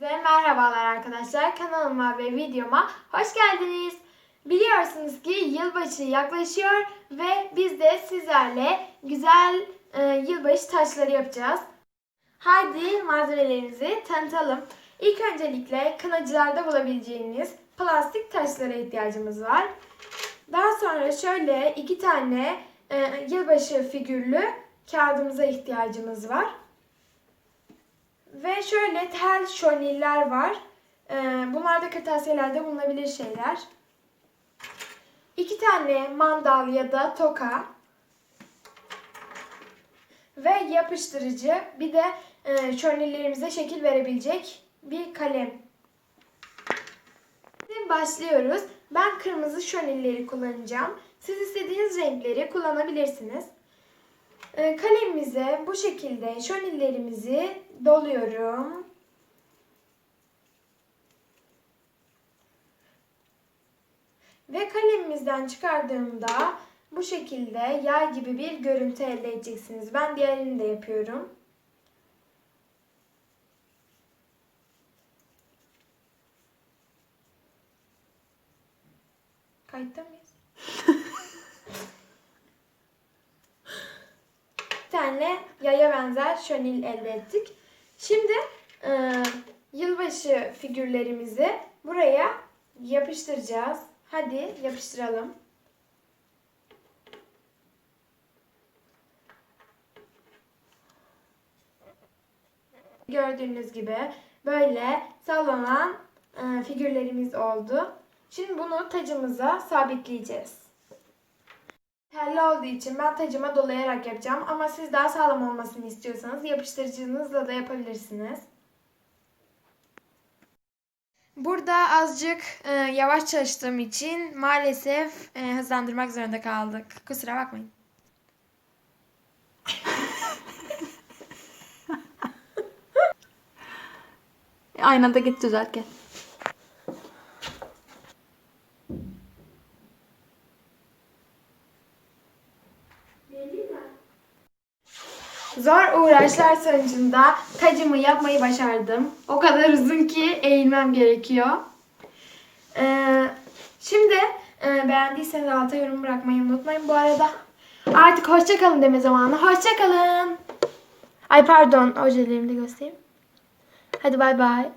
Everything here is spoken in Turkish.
Size merhabalar arkadaşlar. Kanalıma ve videoma hoş geldiniz. Biliyorsunuz ki yılbaşı yaklaşıyor ve biz de sizlerle güzel e, yılbaşı taşları yapacağız. Haydi malzemelerimizi tanıtalım. İlk öncelikle kınacılarda bulabileceğiniz plastik taşlara ihtiyacımız var. Daha sonra şöyle iki tane e, yılbaşı figürlü kağıdımıza ihtiyacımız var. Ve şöyle tel şoniller var. Ee, bunlar da kırtasiyelerde bulunabilir şeyler. İki tane mandal ya da toka. Ve yapıştırıcı. Bir de e, şonillerimize şekil verebilecek bir kalem. Şimdi başlıyoruz. Ben kırmızı şonilleri kullanacağım. Siz istediğiniz renkleri kullanabilirsiniz. Ee, Kalemimize bu şekilde şonillerimizi doluyorum. Ve kalemimizden çıkardığımda bu şekilde yay gibi bir görüntü elde edeceksiniz. Ben diğerini de yapıyorum. Kayıtta mıyız? Bir tane yaya benzer şönil elde ettik. Şimdi e, yılbaşı figürlerimizi buraya yapıştıracağız. Hadi yapıştıralım. Gördüğünüz gibi böyle sallanan e, figürlerimiz oldu. Şimdi bunu tacımıza sabitleyeceğiz. Telli olduğu için ben tacıma dolayarak yapacağım. Ama siz daha sağlam olmasını istiyorsanız yapıştırıcınızla da yapabilirsiniz. Burada azıcık e, yavaş çalıştığım için maalesef e, hızlandırmak zorunda kaldık. Kusura bakmayın. Aynada git düzelt gel. Zor uğraşlar sonucunda tacımı yapmayı başardım. O kadar uzun ki eğilmem gerekiyor. Ee, şimdi e, beğendiyseniz alta yorum bırakmayı unutmayın. Bu arada artık hoşçakalın deme zamanı. Hoşçakalın. Ay pardon ojelerimi de göstereyim. Hadi bay bay.